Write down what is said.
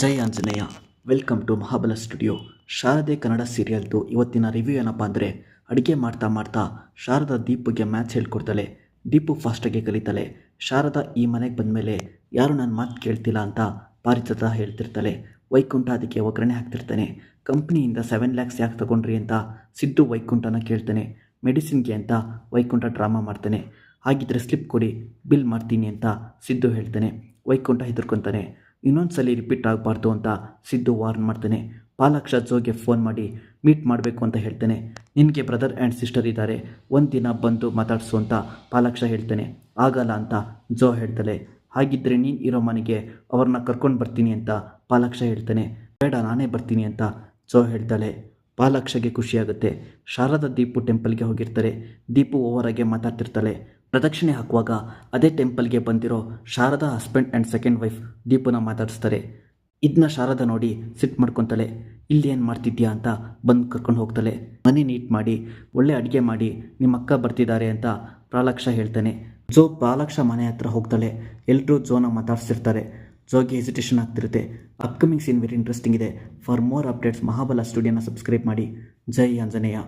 Jai Anjaneya, welcome to Mahabala studio. Sharade Kannada ಸೀರಿಯಲ್ದು ಇವತ್ತಿನ review ಏನಪ್ಪ ಅಂದರೆ, ಅಡುಗೆ ಮಾಡ್ತಾ ಮಾಡ್ತಾ ಶಾರದಾ ದೀಪಿಗೆ ಮ್ಯಾಚ್ ಹೇಳ್ಕೊಡ್ತಾಳೆ ದೀಪು ಫಾಸ್ಟಾಗಿ ಕಲಿತಾಳೆ ಶಾರದಾ ಈ ಮನೆಗೆ ಬಂದಮೇಲೆ ಯಾರು ನನ್ನ ಮಾತು ಕೇಳ್ತಿಲ್ಲ ಅಂತ ಪಾರಿತತ ಹೇಳ್ತಿರ್ತಾಳೆ. ವೈಕುಂಠ ಅದಕ್ಕೆ ಒಗ್ಗರಣೆ ಹಾಕ್ತಿರ್ತಾನೆ. ಕಂಪ್ನಿಯಿಂದ ಸೆವೆನ್ ಲ್ಯಾಕ್ಸ್ ಯಾಕೆ ತಗೊಂಡ್ರಿ ಅಂತ ಸಿದ್ದು ವೈಕುಂಠನ ಕೇಳ್ತಾನೆ. ಮೆಡಿಸಿನ್ಗೆ ಅಂತ ವೈಕುಂಠ ಡ್ರಾಮಾ ಮಾಡ್ತಾನೆ. ಹಾಗಿದ್ರೆ ಸ್ಲಿಪ್ ಕೊಡಿ, ಬಿಲ್ ಮಾಡ್ತೀನಿ ಅಂತ ಸಿದ್ದು ಹೇಳ್ತಾನೆ. ವೈಕುಂಠ ಹೆದರ್ಕೊತಾನೆ. ಇನ್ನೊಂದು ಸಲ ರಿಪೀಟ್ ಆಗಬಾರ್ದು ಅಂತ ಸಿದ್ದು ವಾರ್ನ್ ಮಾಡ್ತಾನೆ. ಪಾಲಾಕ್ಷ ಜೋಗೆ ಫೋನ್ ಮಾಡಿ ಮೀಟ್ ಮಾಡಬೇಕು ಅಂತ ಹೇಳ್ತಾನೆ. ನಿನಗೆ ಬ್ರದರ್ ಆ್ಯಂಡ್ ಸಿಸ್ಟರ್ ಇದ್ದಾರೆ. ಒಂದು ದಿನ ಬಂದು ಮಾತಾಡಿಸು ಅಂತ ಪಾಲಾಕ್ಷ ಹೇಳ್ತಾನೆ. ಆಗಲ್ಲ ಅಂತ ಜೋ ಹೇಳ್ತಾಳೆ ಹಾಗಿದ್ದರೆ ನೀನು ಇರೋ ಮನೆಗೆ ಅವ್ರನ್ನ ಕರ್ಕೊಂಡು ಬರ್ತೀನಿ ಅಂತ ಪಾಲಾಕ್ಷ ಹೇಳ್ತಾನೆ. ಬೇಡ, ನಾನೇ ಬರ್ತೀನಿ ಅಂತ ಜೋ ಹೇಳ್ತಾಳೆ ಪಾಲಾಕ್ಷಗೆ ಖುಷಿಯಾಗುತ್ತೆ. ಶಾರದಾ ದೀಪು ಟೆಂಪಲ್ಗೆ ಹೋಗಿರ್ತಾರೆ. ದೀಪು ಓವರಾಗೆ ಮಾತಾಡ್ತಿರ್ತಾಳೆ. ಪ್ರದಕ್ಷಿಣೆ ಹಾಕುವಾಗ ಅದೇ ಟೆಂಪಲ್ಗೆ ಬಂದಿರೋ Sharada husband and second wife ದೀಪನ ಮಾತಾಡಿಸ್ತಾರೆ. ಇದನ್ನ ಶಾರದ ನೋಡಿ ಸಿಟ್ ಮಾಡ್ಕೊತಾಳೆ. ಇಲ್ಲಿ ಏನು ಮಾಡ್ತಿದ್ಯಾ ಅಂತ ಬಂದು ಕರ್ಕೊಂಡು ಹೋಗ್ತಾಳೆ. ಮನೆ ನೀಟ್ ಮಾಡಿ, ಒಳ್ಳೆ ಅಡುಗೆ ಮಾಡಿ ನಿಮ್ಮ ಅಕ್ಕ ಬರ್ತಿದ್ದಾರೆ ಅಂತ ಪ್ರಾಲಕ್ಷ ಹೇಳ್ತಾನೆ. ಜೋ ಪ್ರಾಲಕ್ಷ ಮನೆ ಹತ್ರ ಹೋಗ್ತಾಳೆ. ಎಲ್ಲರೂ ಜೋನ ಮಾತಾಡ್ಸಿರ್ತಾರೆ. ಜೋಗೆ ಹೆಸಿಟೇಷನ್ ಆಗ್ತಿರುತ್ತೆ. ಅಪ್ಕಮಿಂಗ್ ಸೀನ್ ವೆರಿ ಇಂಟ್ರೆಸ್ಟಿಂಗ್ ಇದೆ. ಫಾರ್ ಮೋರ್ ಅಪ್ಡೇಟ್ಸ್ ಮಹಾಬಲ ಸ್ಟುಡಿಯೋನ ಸಬ್ಸ್ಕ್ರೈಬ್ ಮಾಡಿ. ಜೈ ಆಂಜನೇಯ.